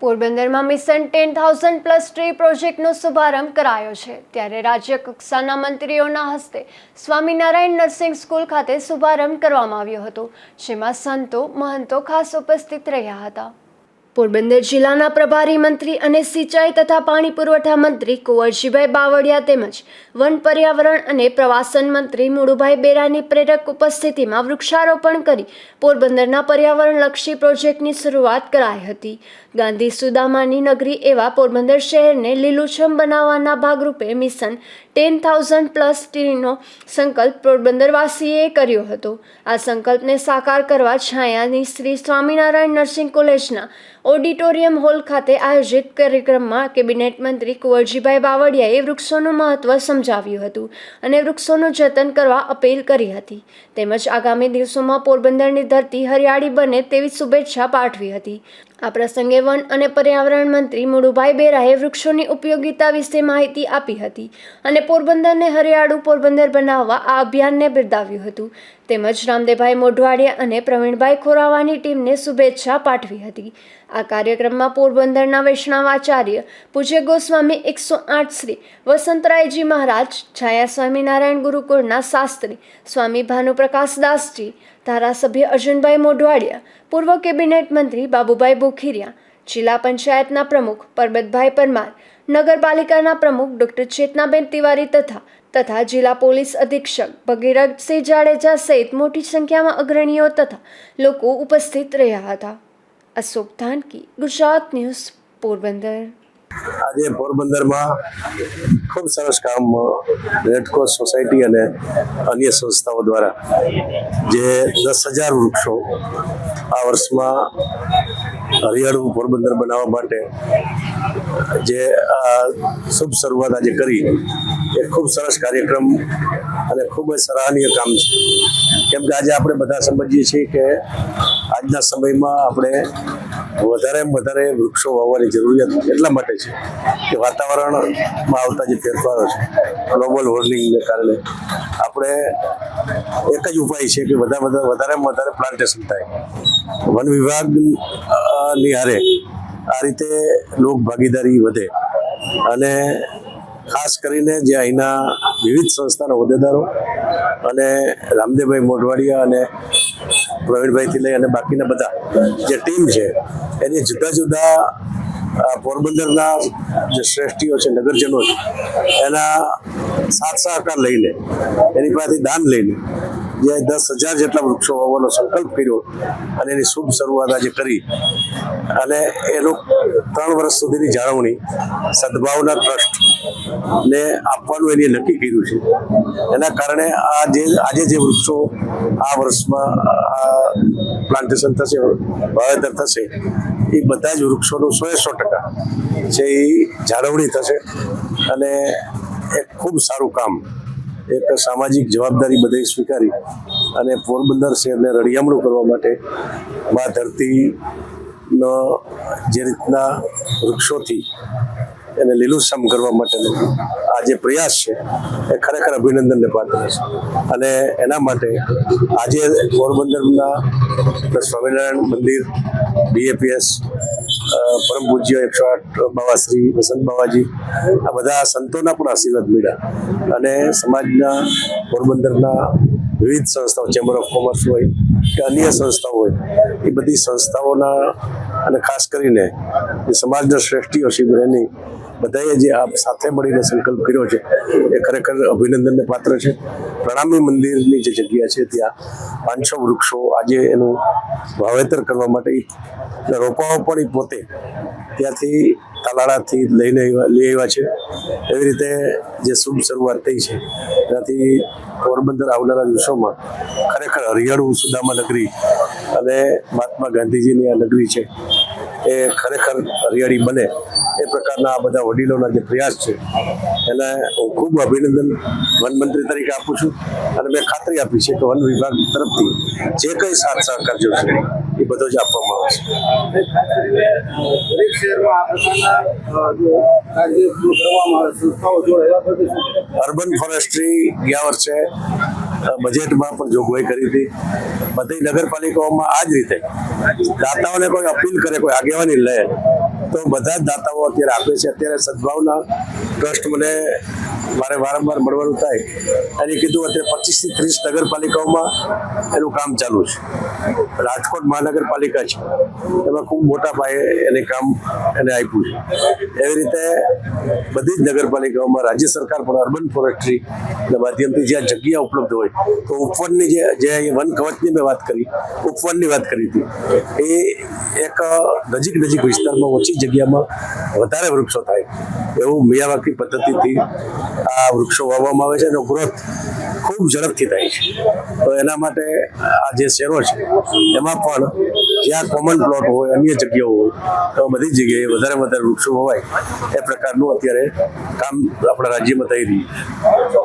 પોરબંદરમાં mission ten thousand plus tree પ્રોજેક્ટનો શુભારંભ કરાયો છે. ત્યારે રાજ્ય કક્ષાના મંત્રીઓના હસ્તે સ્વામિનારાયણ નર્સિંગ સ્કૂલ ખાતે શુભારંભ કરવામાં આવ્યો હતો, જેમાં સંતો, મહંતો ખાસ ઉપસ્થિત રહ્યા હતા. પોરબંદર જિલ્લાના પ્રભારી મંત્રી અને સિંચાઈ તથા પાણી પુરવઠા મંત્રી કુંવરજીભાઈ બાવળિયા તેમજ વન પર્યાવરણ અને પ્રવાસન મંત્રી મુળુભાઈ બેરાની પ્રેરક ઉપસ્થિતિમાં વૃક્ષારોપણ કરી પોરબંદરના પર્યાવરણલક્ષી પ્રોજેક્ટની શરૂઆત કરાઈ હતી. ગાંધી સુદામાની નગરી એવા પોરબંદર શહેરને લીલુંછમ બનાવવાના ભાગરૂપે મિશન ટેન થાઉઝન્ડ પ્લસ ટીનો સંકલ્પ પોરબંદરવાસીએ કર્યો હતો. આ સંકલ્પને સાકાર કરવા છાયાની શ્રી સ્વામિનારાયણ નર્સિંગ કોલેજના ઓડિટોરિયમ હોલ ખાતે આયોજિત કાર્યક્રમમાં કેબિનેટ મંત્રી કુંવરજીભાઈ બાવળિયાએ વૃક્ષોનું મહત્વ સમજાવ્યું હતું અને વૃક્ષોનું જતન કરવા અપીલ કરી હતી. તેમજ આગામી દિવસોમાં પોરબંદરની ધરતી હરિયાળી બને તેવી શુભેચ્છા પાઠવી હતી. આ પ્રસંગે વન અને પર્યાવરણ મંત્રી મુળુભાઈ બેરાએ વૃક્ષોની ઉપયોગિતા વિશે માહિતી આપી હતી અને પોરબંદરને હરિયાળું પોરબંદર બનાવવા આ અભિયાનને બિરદાવ્યું હતું. તેમજ રામદેભાઈ મોઢવાડિયા અને પ્રવીણભાઈ ખોરાવાની ટીમને શુભેચ્છા પાઠવી હતી. આ કાર્યક્રમમાં પોરબંદરના વૈષ્ણવાચાર્ય પૂજ્ય ગોસ્વામી એકસો આઠ શ્રી વસંતરાયજી મહારાજ છાયા સ્વામિનારાયણ ગુરુકુળના શાસ્ત્રી સ્વામી ભાનુપ્રકાશદાસજી ધારાસભ્ય અર્જુનભાઈ મોઢવાડિયા, પૂર્વ કેબિનેટ મંત્રી બાબુભાઈ બોખીરિયા જિલ્લા પંચાયતના પ્રમુખ પરબતભાઈ પરમાર, નગરપાલિકાના પ્રમુખ ડોક્ટર ચેતનાબેન તિવારી તથા તથા જિલ્લા પોલીસ અધિક્ષક ભગીરથસિંહ જાડેજા સહિત મોટી સંખ્યામાં અગ્રણીઓ તથા લોકો ઉપસ્થિત રહ્યા હતા. અશોક ધાનકી, ગુજરાત ન્યૂઝ, પોરબંદર. આજે પોરબંદરમાં ખૂબ સરસ કામ રેડક્રોસ સોસાયટી અને અન્ય સંસ્થાઓ દ્વારા જે દસ હજાર વૃક્ષો આ વર્ષમાં હરિયાળું પોરબંદર બનાવવા માટે જે આ શુભ શરૂઆત આજે કરી. એ ખૂબ સરસ કાર્યક્રમ અને ખૂબ જ સરાહનીય કામ છે. કેમ કે આજે આપણે બધા સમજીએ છીએ કે આજના સમયમાં આપણે વધારેમાં વધારે વૃક્ષો વાવવાની જરૂરિયાત એટલા માટે છે કે વાતાવરણમાં આવતા જે ફેરફારો છે ગ્લોબલ વોર્મિંગને કારણે આપણે એક જ ઉપાય છે કે બધા બધા વધારેમાં વધારે પ્લાન્ટેશન થાય. વન વિભાગની હારે આ રીતે લોક ભાગીદારી વધે અને ખાસ કરીને જે અહીંના વિવિધ સંસ્થાના હોદ્દેદારો અને રામદેવભાઈ મોઢવાડિયા અને પ્રવીણભાઈથી લઈ અને બાકીના બધા જે ટીમ છે, એની જુદા જુદા પોરબંદરના જે શ્રેષ્ઠીઓ છે, નગરજનો છે, એના સાથ સહકાર લઈને, એની પાસેથી દાન લઈને જે દસ હજાર જેટલા વૃક્ષો વાવવાનો સંકલ્પ કર્યો અને એની શુભ શરૂઆત આજે કરી. અને એનું ત્રણ વર્ષ સુધીની જાળવણી સદભાવના ટ્રસ્ટ ને આપવાનું એને નક્કી કર્યું છે. એના કારણે આ જે આજે જે વૃક્ષો આ વર્ષમાં પ્લાન્ટેશન થશે, વાવેતર થશે, એ બધા જ વૃક્ષોનું સો સો ટકા છે એ જાળવણી થશે. અને એક ખૂબ સારું કામ એક સામાજિક જવાબદારી બધે સ્વીકારી અને પોરબંદર શહેરને રળિયામણું કરવા માટે મા ધરતીનો જે રીતના વૃક્ષોથી એને લીલુંછમ કરવા માટેનો આ જે પ્રયાસ છે, એ ખરેખર અભિનંદનને પાત્ર છે. અને એના માટે આજે પોરબંદરના સ્વામિનારાયણ મંદિર બીએપીએસ પરમ પૂજ્ય એકસો આઠ બાબા શ્રી વસંત બાબાજી આ બધા સંતોના પણ આશીર્વાદ મળ્યા. અને સમાજના પોરબંદરના વિવિધ સંસ્થાઓ ચેમ્બર ઓફ કોમર્સ હોય કે અન્ય સંસ્થાઓ હોય, એ બધી સંસ્થાઓના અને ખાસ કરીને સમાજના શ્રેષ્ઠીઓ એની બધાએ જે આ સાથે મળીને સંકલ્પ કર્યો છે, એ ખરેખર અભિનંદનને પાત્ર છે. પ્રણામી મંદિરની જે જગ્યા છે, ત્યાં પાંચસો વૃક્ષો આજે એનું વાવેતર કરવા માટે રોપાઓ પણ એ પોતે ત્યાંથી તાલાળાથી લઈને લઈ આવ્યા છે. એવી રીતે જે શુભ શરૂઆત થઈ છે એનાથી પોરબંદર આવનારા દિવસોમાં ખરેખર હરિયાળું સુદામા નગરી અને મહાત્મા ગાંધીજીની આ નગરી છે. એ ખરેખર હરિયાળી બને એ પ્રકારના આ બધા વડીલોના જે પ્રયાસ છે એને હું ખૂબ અભિનંદન વન મંત્રી તરીકે આપું છું અને મેં ખાતરી આપી છે કે વન વિભાગ તરફથી જે કંઈ સાથ સહકાર જોશે એ બધો જ આપવામાં આવશે? અર્બન ફોરેસ્ટ્રી ગયા વર્ષે બજેટમાં પણ જોગવાઈ કરી હતી. બધી નગરપાલિકાઓમાં આ જ રીતે. દાતાઓને કોઈ અપીલ કરે, કોઈ આગેવાની લે, તો બધા જ દાતાઓ અત્યારે આપે છે. અત્યારે સદભાવના ટ્રસ્ટ મને મારે વારંવાર મળવાનું થાય. અને કીધું, અત્યારે પચીસથી ત્રીસ નગરપાલિકાઓમાં એનું કામ ચાલુ છે. રાજકોટ મહાનગરપાલિકા છે. એમાં ખૂબ મોટા પાયે એને કામ એને આપ્યું છે. એવી રીતે બધી જ નગરપાલિકાઓમાં રાજ્ય સરકાર પણ અર્બન ફોરેસ્ટ્રી માધ્યમથી જ્યાં જગ્યા ઉપલબ્ધ હોય, તો ઉપવનની જે વન કવચની મેં વાત કરી, ઉપવનની વાત કરી હતી. એ એક નજીક નજીક વિસ્તારમાં ઓછી જગ્યામાં વધારે વૃક્ષો થાય. એવું મિયાવાકી પદ્ધતિથી આ વૃક્ષો વાવવામાં આવે છે એનો ગ્રોથ ખૂબ ઝડપથી થાય છે. તો એના માટે આ જે શેરો છે, એમાં પણ જ્યાં કોમન પ્લોટ હોય, અન્ય જગ્યાઓ હોય, તો બધી જગ્યાએ વધારે વધારે વૃક્ષો હોવાય એ પ્રકારનું અત્યારે કામ આપણા રાજ્યમાં થઈ રહ્યું છે.